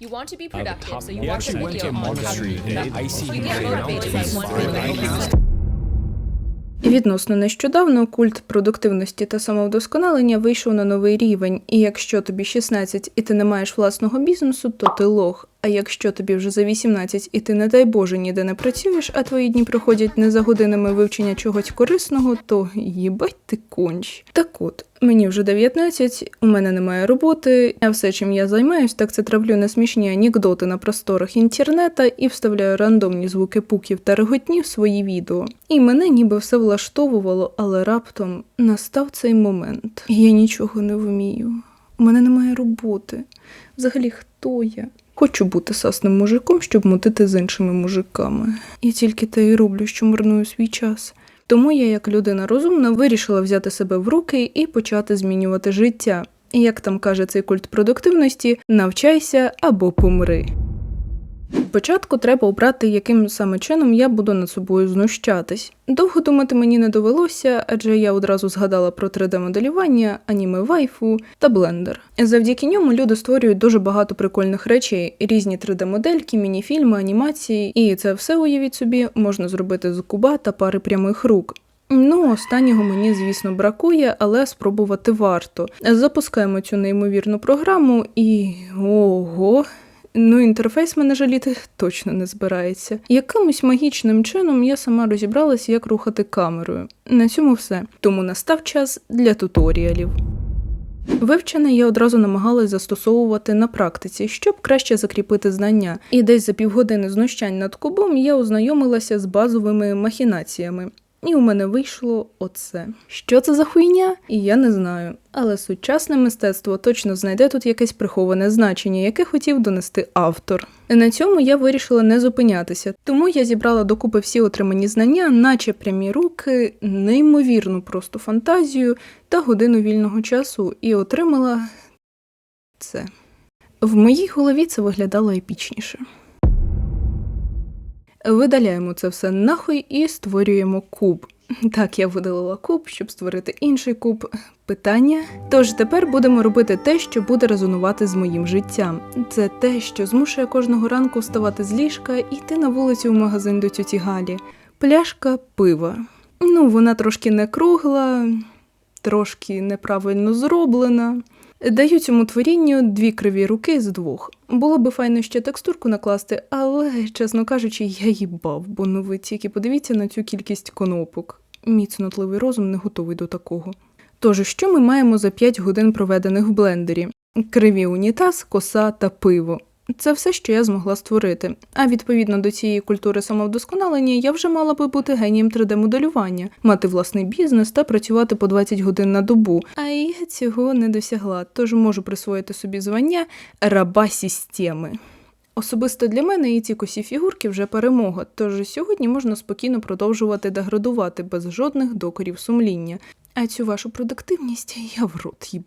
You want to be Uh, productive, so you watch a video on how to. Відносно нещодавно культ продуктивності та самовдосконалення вийшов на новий рівень, і якщо тобі 16 і ти не маєш власного бізнесу, то ти лох. А якщо тобі вже за 18 і ти, не дай Боже, ніде не працюєш, а твої дні проходять не за годинами вивчення чогось корисного, то їбать ти конч. Так от, мені вже 19, у мене немає роботи, а все, чим я займаюсь, так це травлю несмішні анекдоти на просторах інтернета і вставляю рандомні звуки пуків та реготні в свої відео. І мене ніби все влаштовувало, але раптом настав цей момент. Я нічого не вмію. У мене немає роботи. Взагалі, хто я? Хочу бути сасним мужиком, щоб мутити з іншими мужиками. І тільки те й роблю, що марную свій час. Тому я, як людина розумна, вирішила взяти себе в руки і почати змінювати життя. Як там каже цей культ продуктивності, навчайся або помри. Спочатку треба обрати, яким саме чином я буду над собою знущатись. Довго думати мені не довелося, адже я одразу згадала про 3D-моделювання, аніме вайфу та блендер. Завдяки ньому люди створюють дуже багато прикольних речей, різні 3D-модельки, мініфільми, анімації, і це все уявіть собі можна зробити з куба та пари прямих рук. Ну, останнього мені, звісно, бракує, але спробувати варто. Запускаємо цю неймовірну програму і ого. Ну, інтерфейс мене жаліти точно не збирається. Якимось магічним чином я сама розібралася, як рухати камерою. На цьому все. Тому настав час для туторіалів. Вивчене я одразу намагалась застосовувати на практиці, щоб краще закріпити знання. І десь за півгодини знущань над кубом я ознайомилася з базовими махінаціями. І у мене вийшло оце. Що це за хуйня? І я не знаю. Але сучасне мистецтво точно знайде тут якесь приховане значення, яке хотів донести автор. На цьому я вирішила не зупинятися, тому я зібрала докупи всі отримані знання, наче прямі руки, неймовірну просто фантазію та годину вільного часу, і отримала це. В моїй голові це виглядало епічніше. Видаляємо це все нахуй і створюємо куб. Так, я видалила куб, щоб створити інший куб. Питання. Тож тепер будемо робити те, що буде резонувати з моїм життям. Це те, що змушує кожного ранку вставати з ліжка і йти на вулицю в магазин до тюті Галі. Пляшка пива. Ну, вона трошки не кругла, трошки неправильно зроблена. Даю цьому творінню дві криві руки з двох. Було би файно ще текстурку накласти, але, чесно кажучи, я їбав, бо ну ви тільки подивіться на цю кількість конопок. Мій цнотливий розум не готовий до такого. Тож, що ми маємо за 5 годин проведених в блендері? Криві унітаз, коса та пиво. Це все, що я змогла створити. А відповідно до цієї культури самовдосконалення я вже мала би бути генієм 3D-моделювання, мати власний бізнес та працювати по 20 годин на добу. А я цього не досягла, тож можу присвоїти собі звання раба системи. Особисто для мене і ці косі фігурки вже перемога, тож сьогодні можна спокійно продовжувати деградувати без жодних докорів сумління. А цю вашу продуктивність я в рот їба.